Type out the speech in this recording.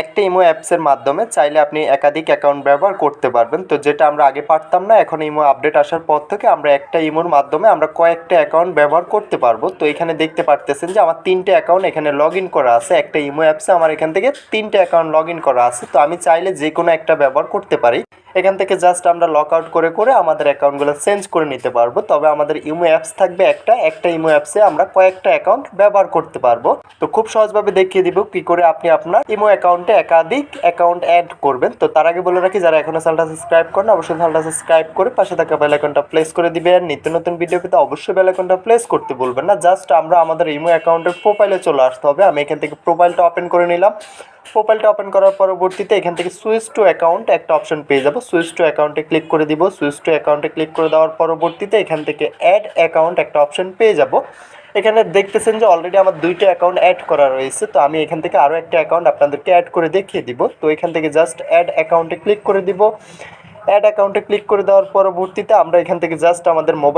একটা ইমো অ্যাপসের মাধ্যমে চাইলে আপনি একাধিক অ্যাকাউন্ট ব্যবহার করতে পারবেন। তো যেটা আমরা আগে পারতাম না, এখন ইমো আপডেট আসার পর থেকে আমরা একটা ইমোর মাধ্যমে আমরা কয়েকটা অ্যাকাউন্ট ব্যবহার করতে পারব। তো এখানে দেখতে পারতেছেন যে আমার তিনটে অ্যাকাউন্ট এখানে লগ ইন করা আছে। একটা ইমো অ্যাপসে আমার এখান থেকে তিনটে অ্যাকাউন্ট লগ ইন করা আছে। তো আমি চাইলে যে কোনো একটা ব্যবহার করতে পারি। এখান থেকে জাস্ট আমরা লক আউট করে করে আমাদের অ্যাকাউন্টগুলো চেঞ্জ করে নিতে পারব। তবে আমাদের ইমো অ্যাপস থাকবে একটা। একটা ইমো অ্যাপসে আমরা কয়েকটা অ্যাকাউন্ট ব্যবহার করতে পারব। তো খুব সহজভাবে দেখিয়ে দিব কি করে আপনি আপনার ইমো অ্যাকাউন্টে একাধিক অ্যাকাউন্ট অ্যাড করবেন। তো তার আগে বলে রাখি, যারা এখনও চ্যানেলটা সাবস্ক্রাইব করেন, অবশ্যই চ্যানেলটা সাবস্ক্রাইব করে পাশে থাকা বেল আইকনটা প্লেস করে দিবেন। নিত্য নতুন ভিডিও পেতে অবশ্যই বেল আইকনটা প্লেস করতে বলবেন না। জাস্ট আমরা আমাদের ইমো অ্যাকাউন্টের প্রোফাইলে চলে আসতে হবে। আমি এখান থেকে প্রোফাইলটা ওপেন করে নিলাম। প্রোফাইলটা ওপেন করার পরবর্তীতে এখান থেকে সুইচ টু অ্যাকাউন্ট একটা অপশন পেয়ে যাব। সুইচ টু অ্যাকাউন্টে ক্লিক করে দিব। সুইচ টু অ্যাকাউন্টে ক্লিক করে দেওয়ার পরবর্তীতে এখান থেকে অ্যাড অ্যাকাউন্ট একটা অপশন পেয়ে যাব। এখানে দেখতেছেন যে অলরেডি আমার দুইটা অ্যাকাউন্ট অ্যাড করা রয়েছে। তো আমি এখান থেকে আরও একটা অ্যাকাউন্ট আপনাদেরকে অ্যাড করে দেখিয়ে দিব। তো এখান থেকে জাস্ট অ্যাড অ্যাকাউন্টে ক্লিক করে দিব। অ্যাড অ্যাকাউন্টে ক্লিক করে দেওয়ার পরবর্তীতে আমরা এখান থেকে জাস্ট আমাদের মোবাইল